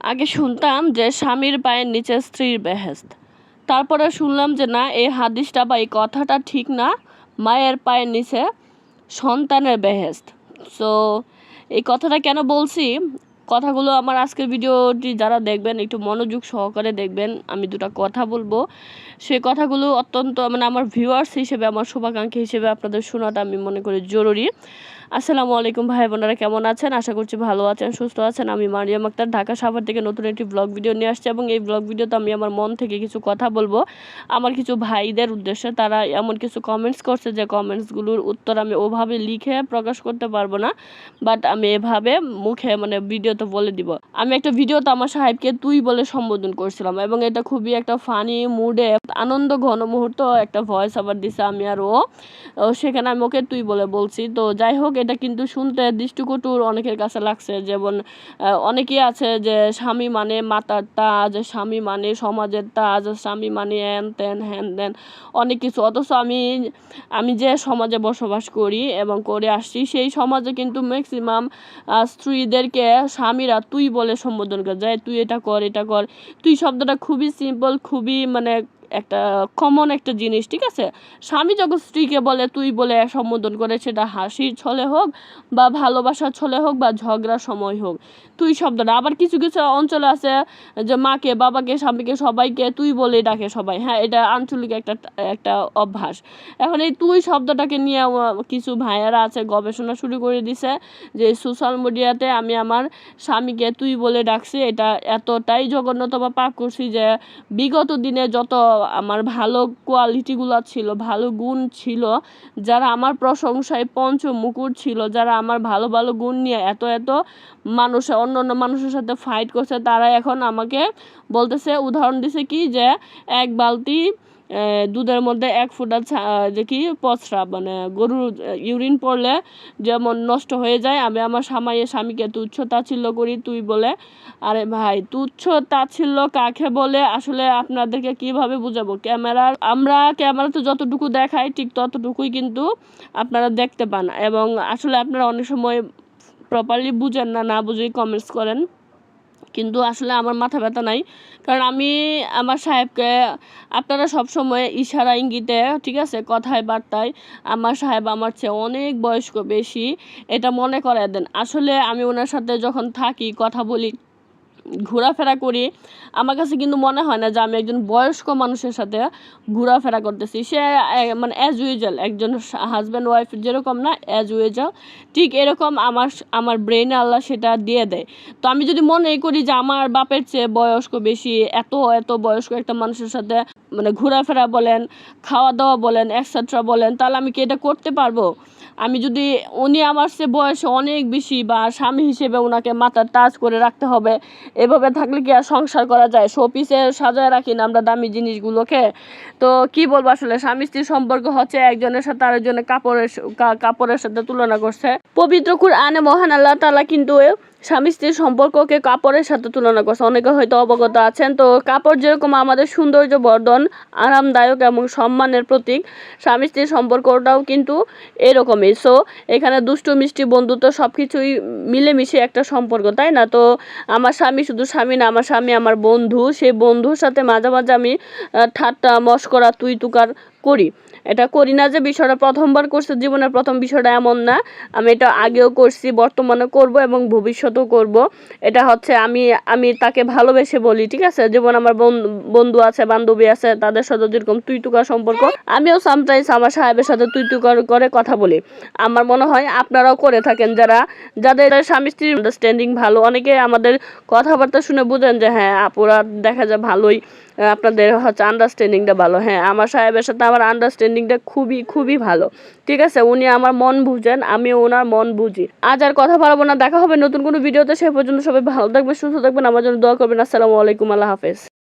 আগে শুনতাম যে স্বামীর পায়ের নিচে স্ত্রীর বেহেস্ত তারপরে শুনলাম যে না, এই হাদিসটা বা এই কথাটা ঠিক না, মায়ের পায়ের নিচে সন্তানের বেহেস্ত সো এই কথাটা কেন বলছি? কথাগুলো আমার আজকের ভিডিওটি যারা দেখবেন, একটু মনোযোগ সহকারে দেখবেন, আমি দুটো কথা বলব। সেই কথাগুলো অত্যন্ত মানে আমার ভিউয়ার্স হিসেবে, আমার শুভাকাঙ্ক্ষী হিসেবে আপনাদের শোনাটা আমি মনে করি জরুরি। আসসালামু আলাইকুম ভাই বোনেরা, কেমন আছেন? আশা করছি ভালো আছেন, সুস্থ আছেন। আমি মারিয়াম আক্তার, ঢাকা সাভার থেকে নতুন একটি ব্লগ ভিডিও নিয়ে আসছি এবং এই ব্লগ ভিডিওতে আমি আমার মন থেকে কিছু কথা বলব। আমার কিছু ভাইদের উদ্দেশ্যে তারা এমন কিছু কমেন্টস করছে যে কমেন্টসগুলোর উত্তর আমি ওভাবে লিখে প্রকাশ করতে পারব না বাট আমি এভাবে মুখে মানে ভিডিওতে বলে দিব। আমি একটা ভিডিওতে আমার সাহেবকে তুই বলে সম্বোধন করছিলাম এবং এটা খুবই একটা ফানি মুডে আনন্দ ঘন মুহূর্ত একটা ভয়েস আবার দিছে আমি আর ও। সেখানে আমি ওকে তুই বলে বলছি। তো যাই হোক, এটা কিন্তু শুনতে দৃষ্টিকটুর অনেকের কাছে লাগছে। যেমন অনেকেই আছে যে স্বামী মানে মাতার তাজ, স্বামী মানে সমাজের তাজ, স্বামী মানে হ্যান ত্যান হ্যান ত্যান অনেক কিছু। অথচ আমি আমি যে সমাজে বসবাস করি এবং করে আসছি, সেই সমাজে কিন্তু ম্যাক্সিমাম স্ত্রীদেরকে স্বামীরা তুই বলে সম্বোধন করে যায় তুই এটা কর এটা কর। তুই শব্দটা খুবই সিম্পল খুবই মানে একটা কমন একটা জিনিস, ঠিক আছে? স্বামী যখন স্ত্রীকে বলে, তুই বলে সম্বোধন করে, সেটা হাসির ছলে হোক বা ভালোবাসার ছলে হোক বা ঝগড়ার সময় হোক, তুই শব্দটা আবার কিছু কিছু অঞ্চলে আছে যে মাকে, বাবাকে, স্বামীকে, সবাইকে তুই বলে ডাকে সবাই। হ্যাঁ এটা আঞ্চলিক একটা একটা অভ্যাস। এখন এই তুই শব্দটাকে নিয়ে কিছু ভাইয়ারা আছে, গবেষণা শুরু করে দিছে যে সোশ্যাল মিডিয়াতে আমি আমার স্বামীকে তুই বলে ডাকছি। এটা এতটাই জঘন্যতম পাপ করছি যে বিগত দিনে যত আমার ভালো কোয়ালিটিগুলো ছিল, ভালো গুণ ছিল, যারা আমার প্রশংসায় পঞ্চমুকুর ছিল, যারা আমার ভালো ভালো গুণ নিয়ে এত এত মানুষ অন্য অন্য মানুষের সাথে ফাইট করছে তারা এখন আমাকে বলতেছে, উদাহরণ দিছে কি যে, এক বালতি দুধের মধ্যে এক ফুটা যে কি, পচরা মানে গরুর ইউরিন পড়লে যেমন নষ্ট হয়ে যায়, আমি আমার স্বামীর স্বামীকে তুচ্ছ তাচ্ছিল্য করি, তুই বলে, আরে ভাই, তুচ্ছ তাচ্ছিল্য কাকে বলে? আসলে আপনাদেরকে কীভাবে বুঝাবো? ক্যামেরার আমরা ক্যামেরাতে যতটুকু দেখাই, ঠিক ততটুকুই কিন্তু আপনারা দেখতে পান এবং আসলে আপনারা অনেক সময় প্রপারলি বুঝেন না না বুঝেই কমেন্টস করেন। কিন্তু আসলে আমার মাথা ব্যথা নাই। কারণ আমি আমার সাহেবকে, আপনারা সব সময় ইশারা ইঙ্গিতে, ঠিক আছে, কথায়, বার্তায় আমার সাহেব আমার চেয়ে অনেক বয়স্ক বেশি, এটা মনে করে দেন। আসলে আমি ওনার সাথে যখন থাকি, কথা বলি ঘোরাফেরা করি। আমার কাছে কিন্তু মনে হয় না যে আমি একজন বয়স্ক মানুষের সাথে ঘোরাফেরা করতেছি। সে মানে অ্যাজ ইউজুয়াল একজন হাজব্যান্ড ওয়াইফ যেরকম না অ্যাজ ইউজুয়াল ঠিক এরকম আমার আমার ব্রেনে আল্লাহ সেটা দিয়ে দেয়। তো আমি যদি মনে করি যে আমার বাপের চেয়ে বয়স্ক বেশি, এত এত বয়স্ক একটা মানুষের সাথে মানে ঘোরাফেরা বলেন খাওয়া দাওয়া বলেন এক্সেট্রা বলেন, তাহলে আমি কি এটা করতে পারব? আমি যদি, উনি আমার সে বয়সে অনেক বেশি বা স্বামী হিসেবে ওনাকে মাথার টাচ করে রাখতে হবে, এভাবে থাকলে কি আর সংসার করা যায়? শোপিসে সাজায় রাখি না আমরা দামি জিনিসগুলোকে? তো কি বলব আসলে, স্বামী স্ত্রীর সম্পর্ক হচ্ছে একজনের সাথে আরেকজনের কাপড়ের কাপড়ের সাথে তুলনা করছে। পবিত্র কুরআনে মহান আল্লাহ তালা কিন্তু স্বামী স্ত্রীর সম্পর্ককে কাপড়ের সাথে তুলনা করছে। অনেকে হয়তো অবগত আছেন, তো কাপড় যেরকম আমাদের সৌন্দর্য বর্ধন আরামদায়ক এবং সম্মানের প্রতীক। স্বামী স্ত্রীর সম্পর্কটাও কিন্তু এরকমই। সো এখানে দুষ্টু, মিষ্টি, বন্ধুত্ব সব কিছুই মিলেমিশে একটা সম্পর্ক, তাই না? তো আমার স্বামী শুধু স্বামী না, আমার স্বামী আমার বন্ধু। সেই বন্ধুর সাথে মাঝে মাঝে আমি ঠাট্টা, মস্করা তুই তুকার করি। এটা করি না যে বিষয়টা প্রথমবার করছে, জীবনের প্রথম বিষয়টা এমন না। আমি এটা আগেও করছি বর্তমানে করব এবং ভবিষ্যতেও করব। এটা হচ্ছে আমি আমি তাকে ভালোবেসে বলি, ঠিক আছে? যেমন আমার বন্ধু আছে, বান্ধবী আছে, তাদের সাথে যেরকম তুই তুকার সম্পর্ক, আমিও সামটাইমস আমার সাহেবের সাথে তুই তুকার করে কথা বলি। আমার মনে হয় আপনারাও করে থাকেন যারা, যাদের স্বামী স্ত্রীর আন্ডারস্ট্যান্ডিং ভালো। অনেকে আমাদের কথাবার্তা শুনে বুঝেন যে হ্যাঁ আপুরা দেখা যায় ভালোই আপনাদের হচ্ছে আন্ডারস্ট্যান্ডিংটা ভালো। হ্যাঁ আমার সাহেবের সাথে আমার আন্ডারস্ট্যান্ডিংটা খুবই খুবই ভালো। ঠিক আছে? উনি আমার মন বুঝেন আমি ওনার মন বুঝি। আজ আর কথা বলব না, দেখা হবে নতুন কোনো ভিডিওতে। সে পর্যন্ত সবাই ভালো থাকবে সুস্থ থাকবেন। আমার জন্য দোয়া করবেন। আসসালামু আলাইকুম, আল্লাহ হাফেজ।